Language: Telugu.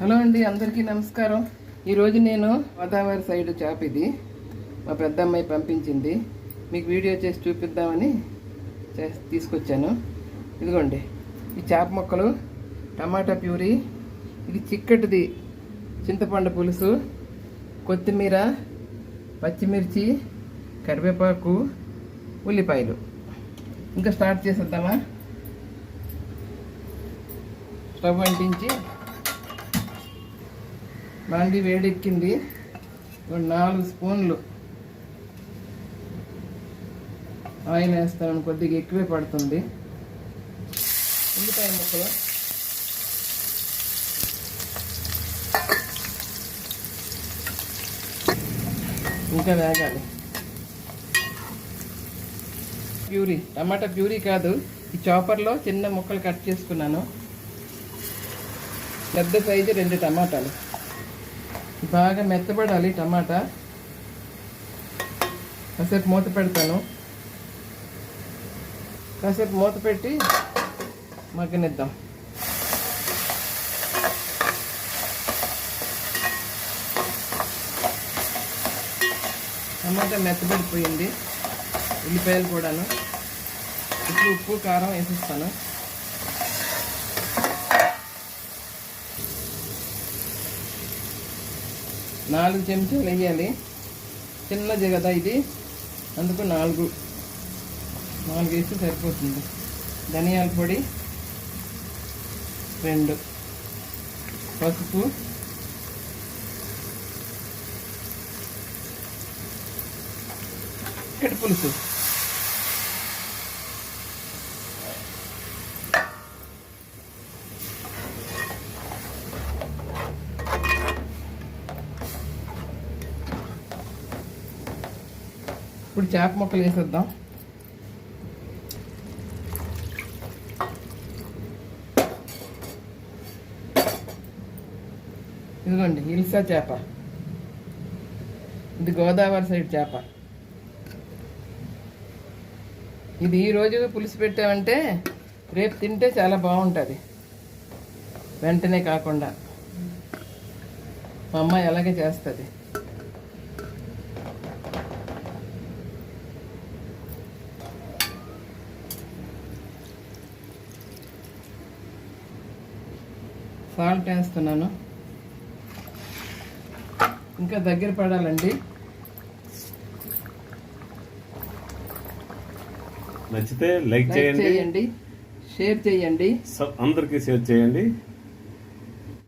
హలో అండి అందరికీ నమస్కారం. ఈరోజు నేను గోదావరి సైడ్ చేప ఇది. మా పెద్దమ్మాయి పంపించింది. మీకు వీడియో చేసి చూపిద్దామని తీసుకొచ్చాను. ఇదిగోండి ఈ చేప మొక్కలు టమాటా ప్యూరీ ఇది చిక్కటిది చింతపండు పులుసు కొత్తిమీర పచ్చిమిర్చి కరివేపాకు ఉల్లిపాయలు. ఇంకా స్టార్ట్ చేసేద్దామా? స్టవ్ అంటించి మండి వేడెక్కింది. ఒక నాలుగు స్పూన్లు. ఆయిల్ వేస్తాను కొద్దిగా ఎక్కువే పడుతుంది. ఉల్లిపాయ ముక్కలు. ఇంకా వేగాలి. ప్యూరీ టమాటా ప్యూరీ కాదు. ఈ చాపర్లో చిన్న ముక్కలు కట్ చేసుకున్నాను. పెద్ద సైజు రెండు టమాటాలు. బాగా మెత్తబడాలి టమాటా. కాసేపు మూత పెడతాను. కాసేపు మూత పెట్టి మగ్గనిద్దాం. టమాటా మెత్తబడిపోయింది. ఉల్లిపాయలు కూడాను. ఇప్పుడు ఉప్పు కారం వేసిస్తాను. నాలుగు చెంచాలు వేయాలి. చిన్నది కదా ఇది. అందుకు నాలుగు. నాలుగు వేస్తే సరిపోతుంది. ధనియాల పొడి. రెండు. పసుపు. ఇక్కడ పులుసు. ఇప్పుడు చేప ముక్కలు వేసేద్దాం. ఇదిగోండి ఇల్సా చేప. ఇది గోదావరి సైడ్ చేప. ఇది ఈరోజు పులుసు పెట్టామంటే రేపు తింటే చాలా బాగుంటుంది. వెంటనే కాకుండా. మా అమ్మ అలాగే చేస్తుంది. సాల్ట్ వేస్తున్నాను. ఇంకా దగ్గర పడాలండి. నచ్చితే లైక్ చేయండి. షేర్ చేయండి. అందరికీ షేర్ చేయండి.